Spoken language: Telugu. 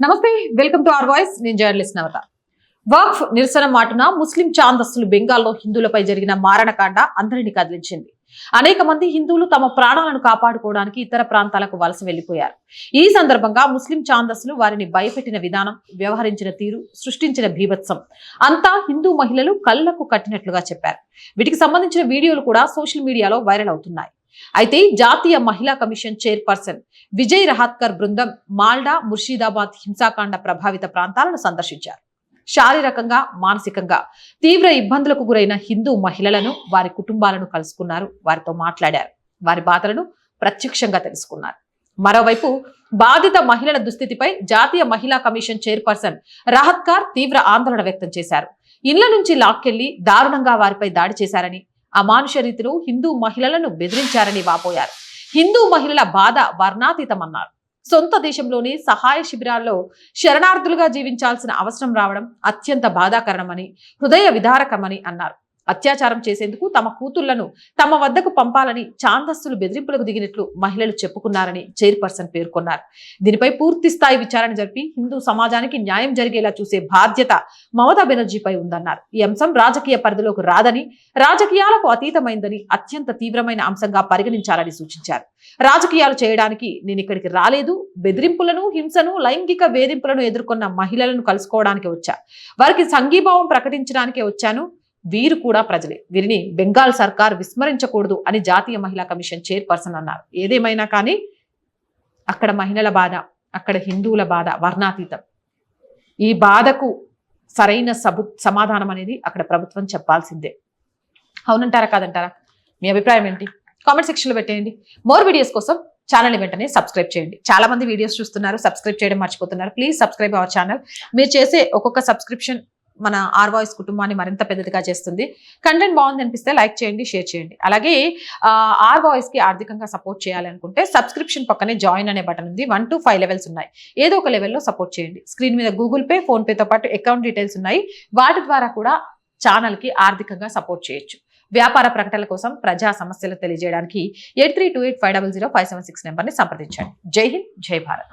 నమస్తే వెల్కమ్ టు ఆర్ వాయిస్. నేను జర్నలిస్ట్ నవత. వక్ఫ్ నిరసన మాటున ముస్లిం చాందస్తులు బెంగాల్లో హిందువులపై జరిగిన మారణకాండ అందరినీ కదిలించింది. అనేక మంది హిందువులు తమ ప్రాణాలను కాపాడుకోవడానికి ఇతర ప్రాంతాలకు వలస వెళ్ళిపోయారు ఈ సందర్భంగా ముస్లిం చాందస్తులు వారిని భయపెట్టిన విధానం వ్యవహరించిన తీరు సృష్టించిన భీభత్సం అంతా హిందూ మహిళలు కళ్ళకు కట్టినట్లుగా చెప్పారు. వీటికి సంబంధించిన వీడియోలు కూడా సోషల్ మీడియాలో వైరల్ అవుతున్నాయి. అయితే జాతీయ మహిళా కమిషన్ చైర్పర్సన్ విజయ్ రహాత్కర్ బృందం మాల్డా ముర్షిదాబాద్ హింసాకాండ ప్రభావిత ప్రాంతాలను సందర్శించారు. శారీరకంగా మానసికంగా తీవ్ర ఇబ్బందులకు గురైన హిందూ మహిళలను వారి కుటుంబాలను కలుసుకున్నారు వారితో మాట్లాడారు. వారి బాధలను ప్రత్యక్షంగా తెలుసుకున్నారు. మరోవైపు బాధిత మహిళల దుస్థితిపై జాతీయ మహిళా కమిషన్ చైర్పర్సన్ రహత్కార్ తీవ్ర ఆందోళన వ్యక్తం చేశారు. ఇళ్ళ నుంచి లాక్కెళ్ళి దారుణంగా వారిపై దాడి చేశారని అమానుష రీతిలో హిందూ మహిళలను బెదిరించారని వాపోయారు. హిందూ మహిళల బాధ వర్ణాతీతమన్నారు. సొంత దేశంలోని సహాయ శిబిరాల్లో శరణార్థులుగా జీవించాల్సిన అవసరం రావడం అత్యంత బాధాకరణమని హృదయ విదారకమని అన్నారు. అత్యాచారం చేసేందుకు తమ కూతుళ్ళను తమ వద్దకు పంపాలని చాందస్తులు బెదిరింపులకు దిగినట్లు మహిళలు చెప్పుకున్నారని చైర్పర్సన్ పేర్కొన్నారు. దీనిపై పూర్తి స్థాయి విచారణ జరిపి హిందూ సమాజానికి న్యాయం జరిగేలా చూసే బాధ్యత మమతా బెనర్జీపై ఉందన్నారు. ఈ అంశం రాజకీయ పరిధిలోకి రాదని రాజకీయాలకు అతీతమైందని అత్యంత తీవ్రమైన అంశంగా పరిగణించాలని సూచించారు. రాజకీయాలు చేయడానికి నేను ఇక్కడికి రాలేదు బెదిరింపులను హింసను లైంగిక వేధింపులను ఎదుర్కొన్న మహిళలను కలుసుకోవడానికి వచ్చా. వారికి సంఘీభావం ప్రకటించడానికే వచ్చాను వీరు కూడా ప్రజలే. వీరిని బెంగాల్ సర్కార్ విస్మరించకూడదు అని జాతీయ మహిళా కమిషన్ చైర్పర్సన్ అన్నారు. ఏదేమైనా కానీ అక్కడ మహిళల బాధ అక్కడ హిందువుల బాధ వర్ణాతీతం. ఈ బాధకు సరైన సబు సమాధానం అనేది అక్కడ ప్రభుత్వం చెప్పాల్సిందే. అవునంటారా కాదంటారా? మీ అభిప్రాయం ఏంటి? కామెంట్ సెక్షన్లో పెట్టేయండి. మోర్ వీడియోస్ కోసం ఛానల్ వెంటనే సబ్స్క్రైబ్ చేయండి. చాలా మంది వీడియోస్ చూస్తున్నారు సబ్స్క్రైబ్ చేయడం మర్చిపోతున్నారు. Please subscribe our channel. మీరు చేసే ఒక్కొక్క సబ్స్క్రిప్షన్ మన ఆర్ వాయిస్ కుటుంబాన్ని మరింత పెద్దదిగా చేస్తుంది. కంటెంట్ బాగుంది అనిపిస్తే లైక్ చేయండి షేర్ చేయండి. అలాగే ఆ, ఆర్కి ఆర్థికంగా సపోర్ట్ చేయాలనుకుంటే సబ్స్క్రిప్షన్ పక్కనే జాయిన్ అనే బటన్ ఉంది. వన్ టు ఫైవ్ లెవెల్స్ ఉన్నాయి. ఏదో ఒక లెవెల్లో సపోర్ట్ చేయండి. స్క్రీన్ మీద గూగుల్ పే ఫోన్పేతో పాటు అకౌంట్ డీటెయిల్స్ ఉన్నాయి. వాటి ద్వారా కూడా ఛానల్కి ఆర్థికంగా సపోర్ట్ చేయొచ్చు. వ్యాపార ప్రకటనల కోసం ప్రజా సమస్యలు తెలియజేయడానికి eight three two eight five double zero five seven six నెంబర్ని సంప్రదించండి. జై హింద్ జై భారత్.